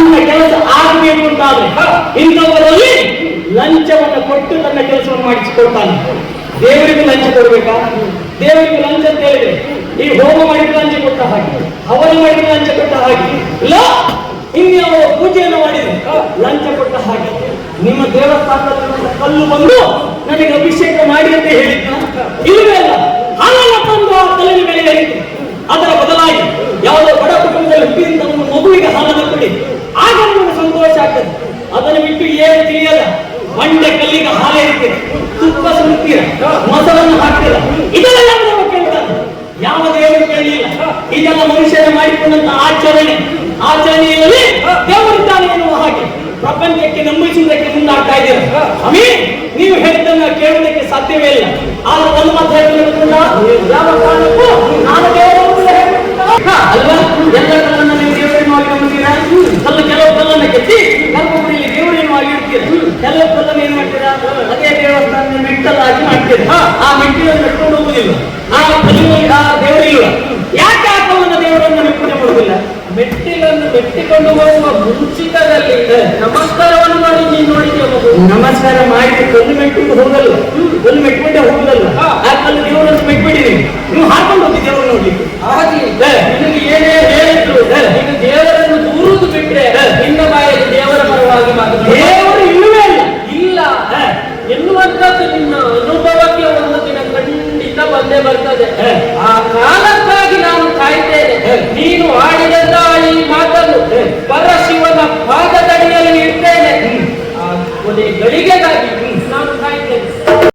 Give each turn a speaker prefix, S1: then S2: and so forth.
S1: ತನ್ನ ಕೆಲಸ ಆಗಬೇಕು ಅಂತಾದ್ರೆ ಇಂಥವರಲ್ಲಿ ಲಂಚವನ್ನು ಕೊಟ್ಟು ತನ್ನ ಕೆಲಸವನ್ನು ಮಾಡಿಸಿಕೊಳ್ತಾನೆ. ದೇವರಿಗೆ ಲಂಚ ಕೊಡ್ಬೇಕಾ? ದೇವರಿಗೆ ಲಂಚ ಅಂತ ಈ ಹೋಮ ಮಾಡಿದ ಲಂಚ ಕೊಟ್ಟ ಹಾಗೆ ಅವರು ಮಾಡಿದ ಲಂಚ ಕೊಟ್ಟ ಹಾಗೆ, ಇಲ್ಲ, ಇನ್ಯಾವ ಪೂಜೆಯನ್ನು ಮಾಡಿದ್ರೆ ಲಂಚ ಕೊಟ್ಟ ಹಾಗೆ. ನಿಮ್ಮ ದೇವಸ್ಥಾನದಲ್ಲಿ ಕಲ್ಲು ಬಂದು ನನಗೆ ಅಭಿಷೇಕ ಮಾಡಿ ಅಂತ ಹೇಳಿದ್ದ ಇಲ್ಲವೇ ಅಲ್ಲ. ನಮಗೆ ಸಂತೋಷ ಆಗ್ತದೆ. ಅದನ್ನು ಬಿಟ್ಟು ಏನು ತಿಳಿಯಲ್ಲ. ಬಂಡೆ ಕಲ್ಲಿಗೆ ಹಾಲೆ ಇರ್ತೀರ ತುಪ್ಪ ಸುಡುತ್ತೀರ ಮೊಸರನ್ನು ಹಾಕ್ತೀರ. ಇದೆಲ್ಲ ಯಾವ ದೇವರು ಕೇಳಲಿಲ್ಲ ಯಾವ ದೇವರು ಕೇಳಿಲ್ಲ. ಇದೆಲ್ಲ ಮನುಷ್ಯನ ಮಾಡಿಕೊಂಡಂತ ಆಚರಣೆ. ಆಚರಣೆಯಲ್ಲಿ ದೇವರಿದ್ದಾನೆ ಎನ್ನುವ ಹಾಗೆ ಪ್ರಪಂಚಕ್ಕೆ ನಂಬಿಸುವುದಕ್ಕೆ ಮುಂದಾಗ್ತಾ ಇದ್ದೀರ? ಅಮೀ ನೀವು ಹೇಳಿದ್ದನ್ನ ಕೇಳುವುದಕ್ಕೆ ಸಾಧ್ಯವೇ ಇಲ್ಲ. ಆದ್ರೆ ಒಂದು ಮಾತ್ರ ಯಾವ ಕಾರಣಕ್ಕೂ ಕೆಲವು ಕಲ್ಲನ್ನು ಏನ್ ಮಾಡ್ತೀರಾ? ಅದೇ ದೇವಸ್ಥಾನ ಮಿಟ್ಟಲಾಗಿ ಮಾಡ್ತೀರಾ? ಆ ಮೆಟ್ಟಿಲನ್ನು ಮೆಟ್ಕೊಂಡು ಹೋಗುದಿಲ್ಲ. ಆ ಕಲ್ಲಿನಲ್ಲಿ ಆ ದೇವರಿಲ್ಲ. ಯಾಕೆ ಆ ಕಲ್ಲನ್ನ ದೇವರನ್ನು ಪೂಜೆ ಮಾಡುವುದಿಲ್ಲ
S2: ಮೆಟ್ಟಿಲನ್ನು ಮೆಟ್ಟಿಕೊಂಡು ಹೋಗುವ ಮುಂಚಿತದಲ್ಲಿ ನಮಸ್ಕಾರವನ್ನು ಮಾಡಿ ನೀನು ನೋಡಿದ್ಯ
S1: ನಮಸ್ಕಾರ ಮಾಡಿ ಕಲ್ಲು ಮೆಟ್ಟಿಗೆ ಹೋಗಲ್ಲ. ಕಲ್ಲು ಮೆಟ್ಟಿಗೆ ಹೋಗುದಲ್ಲ
S2: ಬಂದೇ ಬರ್ತದೆ. ಆ
S1: ಕಾಲಕ್ಕಾಗಿ
S2: ನಾನು ಕಾಯ್ತೇನೆ. ನೀನು ಆಡಿದಂತ ಈ ಮಾತನ್ನು ಪರಶಿವನ ಪಾದದಡಿಯಲ್ಲಿ
S1: ಇಡ್ತೇನೆ.
S2: ಆ ಕೊನೆ ಗಳಿಗೆಗಾಗಿ